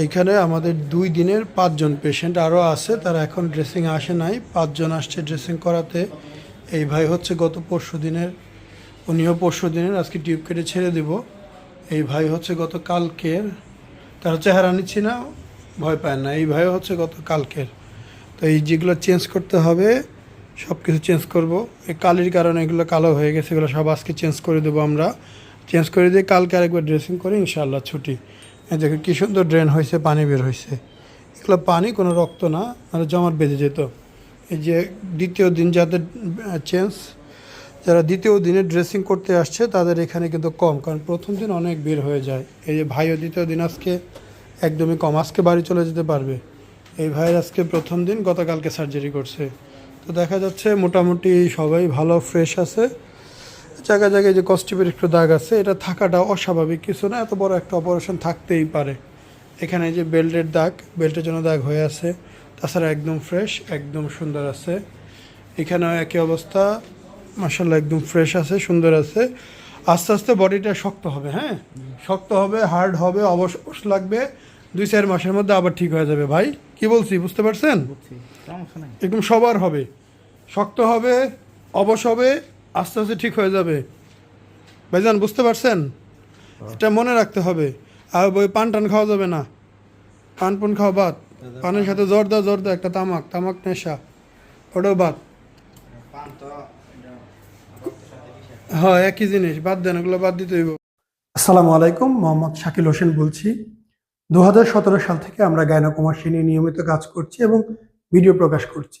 এইখানে আমাদের দুই দিনের পাঁচজন পেশেন্ট আরও আছে, তারা এখন ড্রেসিং আসে নাই। পাঁচজন আসছে ড্রেসিং করাতে। এই ভাই হচ্ছে গত পরশু দিনের, উনিও পরশু দিনের, আজকে টিউব কেটে ছেড়ে দেব। এই ভাই হচ্ছে গত কালকের, তার চেহারা নিচ্ছি না, ভয় পায় না। এই ভাই হচ্ছে গত কালকের। তো এই যেগুলো চেঞ্জ করতে হবে সব কিছু চেঞ্জ করব। এই কালির কারণে এগুলো কালো হয়ে গেছে, এগুলো সব আজকে চেঞ্জ করে দেবো আমরা। চেঞ্জ করে দিয়ে কালকে আরেকবার ড্রেসিং করে ইনশাআল্লাহ ছুটি। দেখো, কী সুন্দর ড্রেন হয়েছে, পানি বের হয়েছে। এগুলো পানি, কোনো রক্ত না মানে জমাট বেঁধে যেত। এই যে দ্বিতীয় দিন যাদের চেঞ্জ যারা দ্বিতীয় দিনে ড্রেসিং করতে আসছে, তাদের এখানে কিন্তু কম, কারণ প্রথম দিন অনেক বের হয়ে যায়। এই যে ভাইও দ্বিতীয় দিন আজকে একদমই কম, আজকে বাড়ি চলে যেতে পারবে। এই ভাইয়ের আজকে প্রথম দিন গতকালকে সার্জারি করছে। তো দেখা যাচ্ছে মোটামুটি সবাই ভালো ফ্রেশ আছে। জায়গায় জায়গায় যে কস্টিপের একটু দাগ আছে এটা থাকাটা অস্বাভাবিক। কিছু না এত বড় একটা অপারেশন থাকতেই পারে। এখানে যে বেল্টের দাগ বেল্টের জন্য দাগ হয়ে আছে। তাছাড়া একদম ফ্রেশ একদম সুন্দর আছে। এখানেও একই অবস্থা। মাসাল্লাহ একদম ফ্রেশ আছে সুন্দর আছে। আস্তে আস্তে বডিটা শক্ত হবে হ্যাঁ? শক্ত হবে হার্ড হবে অবশ অবশ লাগবে। দুই চার মাসের মধ্যে আবার ঠিক হয়ে যাবে। ভাই কি বলছি বুঝতে পারছেন? একদম সবার হবে। শক্ত হবে অবশ হবে আস্তে আস্তে ঠিক হয়ে যাবে। ভাইজান, বুঝতে পারছেন? এটা মনে রাখতে হবে। আর ওই পান টান খাওয়া যাবে না। পান পান খাওয়া বাদ। পানের সাথে জর্দা জর্দা, একটা তামাক। তামাক নেশা। ওটাও বাদ। হ্যাঁ একই জিনিস। বাদ দেন ওগুলো বাদ দিতে হইব। আসসালামু আলাইকুম, মোহাম্মদ শাকিল হোসেন বলছি। দু হাজার সতেরো সাল থেকে আমরা গায়নাকুমাসী নিয়ে নিয়মিত কাজ করছি এবং ভিডিও প্রকাশ করছি।